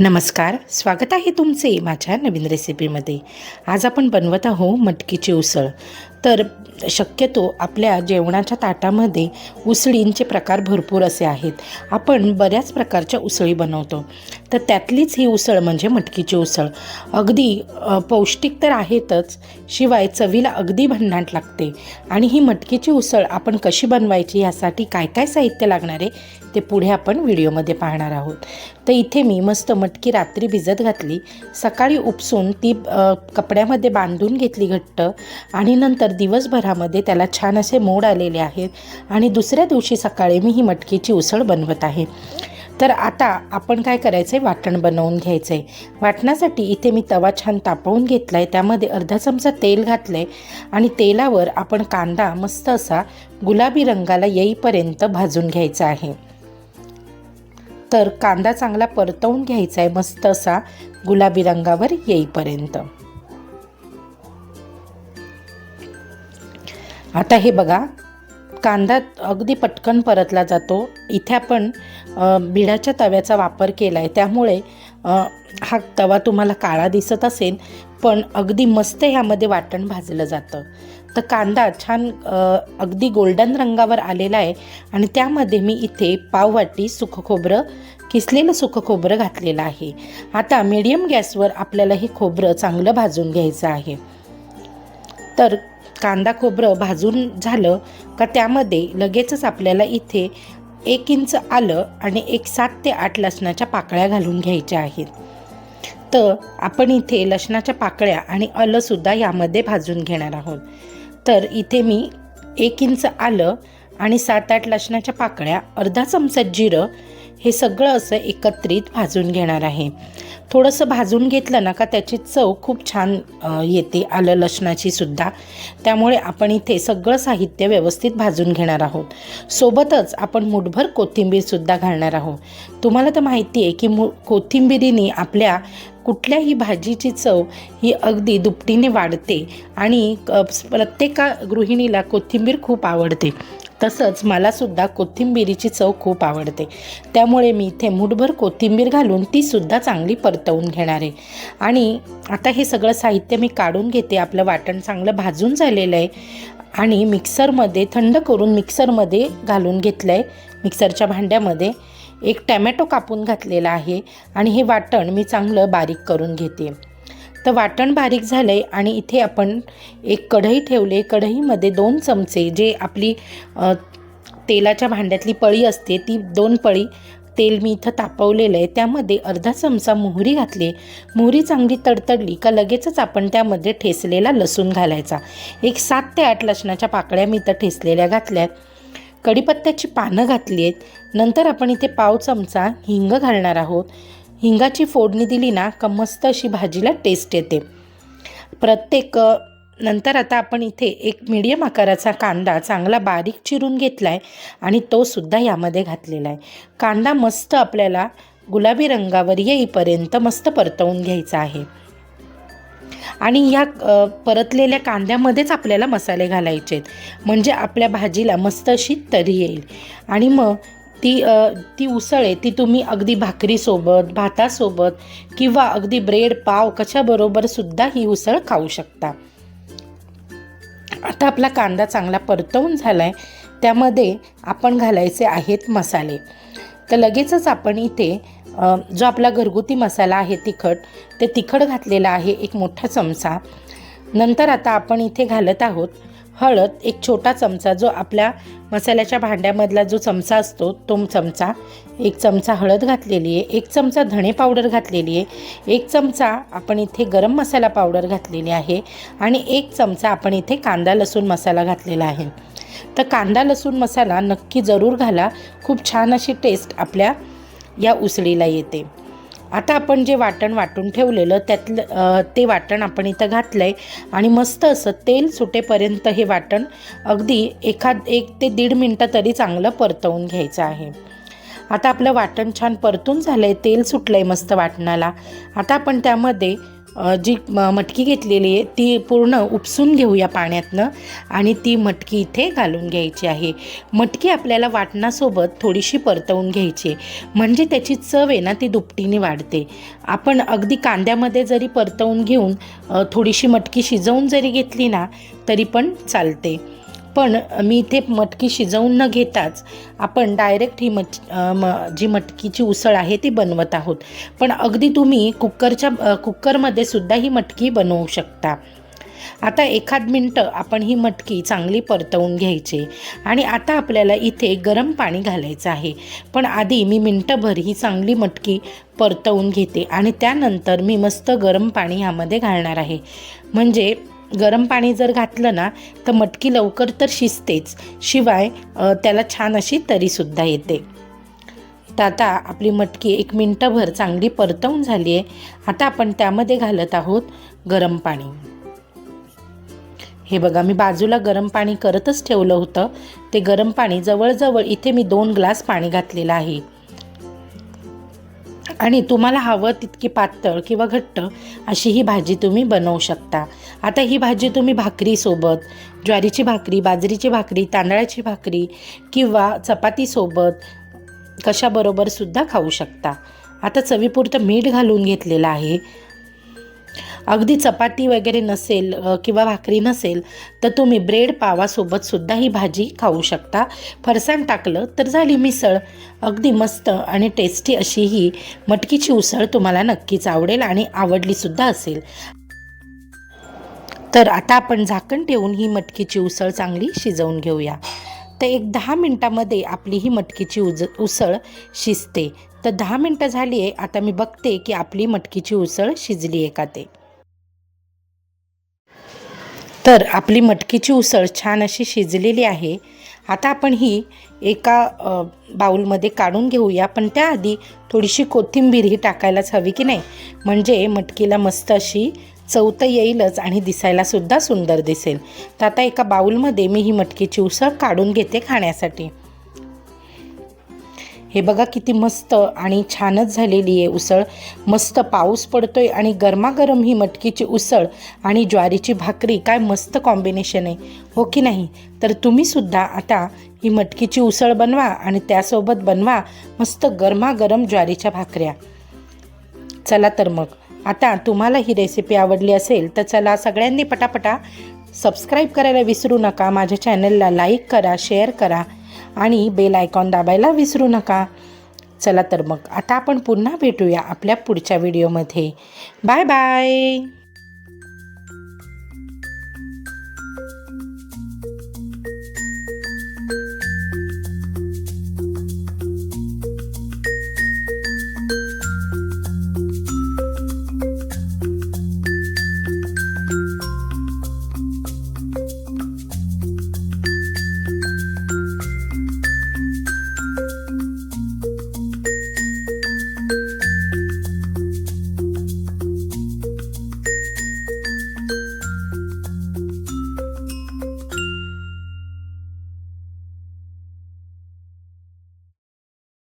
नमस्कार स्वागत आहे तुमचे माझ्या नवीन रेसिपीमध्ये आज आपण बनवत आहोत मटकीची उसळ. तर शक्यतो आपल्या जेवणाच्या ताटामध्ये उसळींचे प्रकार भरपूर असे आहेत. आपण बऱ्याच प्रकारच्या उसळी बनवतो. तर त्यातलीच ही उसळ म्हणजे मटकीची उसळ. अगदी पौष्टिक तर आहेतच शिवाय चवीला अगदी भन्नाट लागते. आणि ही मटकीची उसळ आपण कशी बनवायची यासाठी काय काय साहित्य लागणार आहे ते पुढे आपण व्हिडिओमध्ये पाहणार आहोत. तर इथे मी मस्त मटकी रात्री भिजत घातली. सकाळी उपसून ती कपड्यामध्ये बांधून घेतली घट्ट. आणि नंतर दिवसभरामध्ये त्याला छान असे मोड आलेले आहेत. आणि दुसऱ्या दिवशी सकाळी मी ही मटकीची उसळ बनवत आहे. तर आता आपण काय करायचं आहे वाटण बनवून घ्यायचं आहे वाटणासाठी इथे मी तवा छान तापवून घेतला आहे त्यामध्ये अर्धा चमचा तेल घातलं आहे आणि तेलावर आपण कांदा मस्त असा गुलाबी रंगाला येईपर्यंत भाजून घ्यायचा आहे. तर कांदा चांगला परतवून घ्यायचा आहे मस्त असा गुलाबी रंगावर येईपर्यंत. आता हे बघा कांदा अगदी पटकन परतला जातो. इथे आपण बिडाच्या तव्याचा वापर केला आहे त्यामुळे हा तवा तुम्हाला काळा दिसत असेल पण अगदी मस्त ह्यामध्ये वाटण भाजलं जातं. तर कांदा छान अगदी गोल्डन रंगावर आलेला आहे आणि त्यामध्ये मी इथे पाववाटी सुकं खोबरं किसलेलं सुखं खोबरं घातलेलं आहे. आता मीडियम गॅसवर आपल्याला हे खोबरं चांगलं भाजून घ्यायचं आहे. तर कांदा खोबरं भाजून झालं का त्यामध्ये लगेचच आपल्याला इथे एक इंच आलं आणि एक सात ते आठ लसणाच्या पाकळ्या घालून घ्यायच्या आहेत. तर आपण इथे लसणाच्या पाकळ्या आणि आलंसुद्धा यामध्ये भाजून घेणार आहोत. तर इथे मी एक इंच आलं आणि सात आठ लसणाच्या पाकळ्या अर्धा चमचा जिरं हे सगळं असं एकत्रित भाजून घेणार आहे. थोडंसं भाजून घेतलं ना का त्याची चव खूप छान येते आलं लसणाची सुद्धा. त्यामुळे आपण इथे सगळं साहित्य व्यवस्थित भाजून घेणार आहोत. सोबतच आपण मुठभर कोथिंबीरसुद्धा घालणार आहोत. तुम्हाला तर माहिती आहे की मु कोथिंबिरीने आपल्या कुठल्याही भाजीची चव ही अगदी दुपटीने वाढते आणि प्रत्येका गृहिणीला कोथिंबीर खूप आवडते. तसंच मलासुद्धा कोथिंबिरीची चव खूप आवडते. त्यामुळे मी इथे मुठभर कोथिंबीर घालून तीसुद्धा चांगली परतवून घेणार आहे. आणि आता हे सगळं साहित्य मी काढून घेते. आपलं वाटण चांगलं भाजून झालेलं आहे. आणि मिक्सरमध्ये थंड करून मिक्सरमध्ये घालून घेतलं आहे मिक्सरच्या भांड्यामध्ये एक टॅमॅटो कापून घातलेला आहे. आणि हे वाटण मी चांगलं बारीक करून घेते. तर वाटण बारीक झालं आहे आणि इथे आपण एक कढई ठेवले कढईमध्ये दोन चमचे जे आपली तेलाच्या भांड्यातली पळी असते ती दोन पळी तेल मी इथं तापवलेलं आहे. त्यामध्ये अर्धा चमचा मोहरी घातली मोहरी चांगली तडतडली का लगेचच आपण त्यामध्ये ठेसलेला लसूण घालायचा. एक सात ते आठ लसणाच्या पाकळ्या मी इथं ठेसलेल्या घातल्यात कढीपत्त्याची पानं घातली आहेत. नंतर आपण इथे पाव चमचा हिंग घालणार आहोत. हिंगाची फोडणी दिली ना का मस्त अशी भाजीला टेस्ट येते. प्रत्येक नंतर आता आपण इथे एक मीडियम आकाराचा कांदा चांगला बारीक चिरून घेतला आहे आणि तोसुद्धा यामध्ये घातलेला आहे. कांदा मस्त आपल्याला गुलाबी रंगावर येईपर्यंत मस्त परतवून घ्यायचा आहे. आणि ह्या परतलेल्या कांद्यामध्येच आपल्याला मसाले घालायचे आहेत म्हणजे आपल्या भाजीला मस्त अशी तरी येईल. आणि मग ती ती उसळ आहे ती तुम्ही अगदी भाकरीसोबत भातासोबत किंवा अगदी ब्रेड पाव कशाबरोबर सुद्धा ही उसळ खाऊ शकता. आता आपला कांदा चांगला परतवून झाला आहे त्यामध्ये आपण घालायचे आहेत मसाले. तर लगेचच आपण इथे जो आपला घरगुती मसाला आहे तिखट ते तिखट घातलेला आहे एक मोठा चमचा. नंतर आता आपण इथे घालत आहोत हळद एक छोटा चमचा जो आपल्या मसाल्याच्या भांड्यामधला जो चमचा असतो तो चमचा. एक चमचा हळद घातलेली आहे एक चमचा धणे पावडर घातलेली आहे एक चमचा आपण इथे गरम मसाला पावडर घातलेली आहे आणि एक चमचा आपण इथे कांदा लसूण मसाला घातलेला आहे. तर कांदा लसूण मसाला नक्की जरूर घाला खूप छान अशी टेस्ट आपल्या या उसळीला येते. आता आपण जे वाटण वाटून ठेवलेलं त्यातलं ते वाटण आपण इथं घातलं आहे आणि मस्त असं तेल सुटेपर्यंत हे वाटण अगदी एखाद एक ते दीड मिनटं तरी चांगलं परतवून घ्यायचं आहे. आता आपलं वाटण छान परतून झालं आहे तेल सुटलं आहे मस्त वाटणाला. आता आपण त्यामध्ये जी मटकी घेतलेली आहे ती पूर्ण उपसून घेऊया पाण्यातनं आणि ती मटकी इथे घालून घ्यायची आहे. मटकी आपल्याला वाटणासोबत थोडीशी परतवून घ्यायची आहे. म्हणजे त्याची चव आहे ना ती दुपटीने वाढते. आपण अगदी कांद्यामध्ये जरी परतवून घेऊन थोडीशी मटकी शिजवून जरी घेतली ना तरी पण चालते. पण मी इथे मटकी शिजवून न घेताच आपण डायरेक्ट ही मट म जी मटकीची उसळ आहे ती बनवत आहोत. पण अगदी तुम्ही कुकरच्या कुकरमध्ये सुद्धा ही मटकी बनवू शकता. आता एखाद मिनटं आपण ही मटकी चांगली परतवून घ्यायची आणि आता आपल्याला इथे गरम पाणी घालायचं आहे. पण आधी मी मिनटंभर ही चांगली मटकी परतवून घेते आणि त्यानंतर मी मस्त गरम पाणी ह्यामध्ये घालणार आहे. म्हणजे गरम पाणी जर घातलं ना तर मटकी लवकर तर शिजतेच. शिवाय त्याला छान अशी तरीसुद्धा येते. तर आता आपली मटकी एक मिनटंभर चांगली परतवून झाली आहे आता आपण त्यामध्ये घालत आहोत गरम पाणी. हे बघा मी बाजूला गरम पाणी करतच ठेवलं होतं. ते गरम पाणी जवळजवळ इथे मी दोन ग्लास पाणी घातलेलं आहे. आणि तुम्हाला हवं तितकी पातळ किंवा घट्ट अशी ही भाजी तुम्ही बनवू शकता. आता ही भाजी तुम्ही भाकरीसोबत ज्वारीची भाकरी बाजरीची भाकरी तांदळाची भाकरी किंवा चपातीसोबत कशाबरोबर सुद्धा खाऊ शकता. आता चवीपुरतं मीठ घालून घेतलेलं आहे. अगदी चपाती वगैरे नसेल किंवा भाकरी नसेल तर तुम्ही ब्रेड पावासोबत सुद्धा ही भाजी खाऊ शकता. फरसाण टाकलं तर झाली मिसळ. अगदी मस्त आणि टेस्टी अशी ही मटकीची उसळ तुम्हाला नक्कीच आवडेल आणि आवडलीसुद्धा असेल. तर आता आपण झाकण ठेवून ही मटकीची उसळ चांगली शिजवून घेऊया. तर एक दहा मिनटामध्ये आपली ही मटकीची उज उसळ शिजते. तर दहा मिनटं झाली आहे. आता मी बघते की आपली मटकीची उसळ शिजली आहे का ते. तर आपली मटकीची उसळ छान अशी शिजलेली आहे. आता आपण ही एका बाऊलमध्ये बाउलमध्ये काढून घेऊया. पण त्याआधी थोडीशी कोथिंबीर ही टाकायलाच हवी की नाही? म्हणजे मटकीला मस्त अशी चवतं येईलच आणि दिसायलासुद्धा सुंदर दिसेल. तर आता एका बाऊलमध्ये मी ही मटकीची उसळ काढून घेते खाण्यासाठी. हे बघा किती मस्त आणि छानच झालेली आहे उसळ. मस्त पाऊस पडतोय आणि गरमागरम ही मटकीची उसळ आणि ज्वारीची भाकरी काय मस्त कॉम्बिनेशन आहे. हो की नाही? तर तुम्हीसुद्धा आता ही मटकीची उसळ बनवा आणि त्यासोबत बनवा मस्त गरमागरम ज्वारीच्या भाकऱ्या. चला तर मग. आता तुम्हाला ही रेसिपी आवडली असेल तर चला सगळ्यांनी पटापटा सबस्क्राईब करायला विसरू नका. माझ्या चॅनलला लाईक करा शेअर करा आणि बेल आयकॉन दाबायला विसरू नका. चला तर मग आता आपण पुन्हा भेटूया आपल्या पुढच्या व्हिडिओमध्ये बाय बाय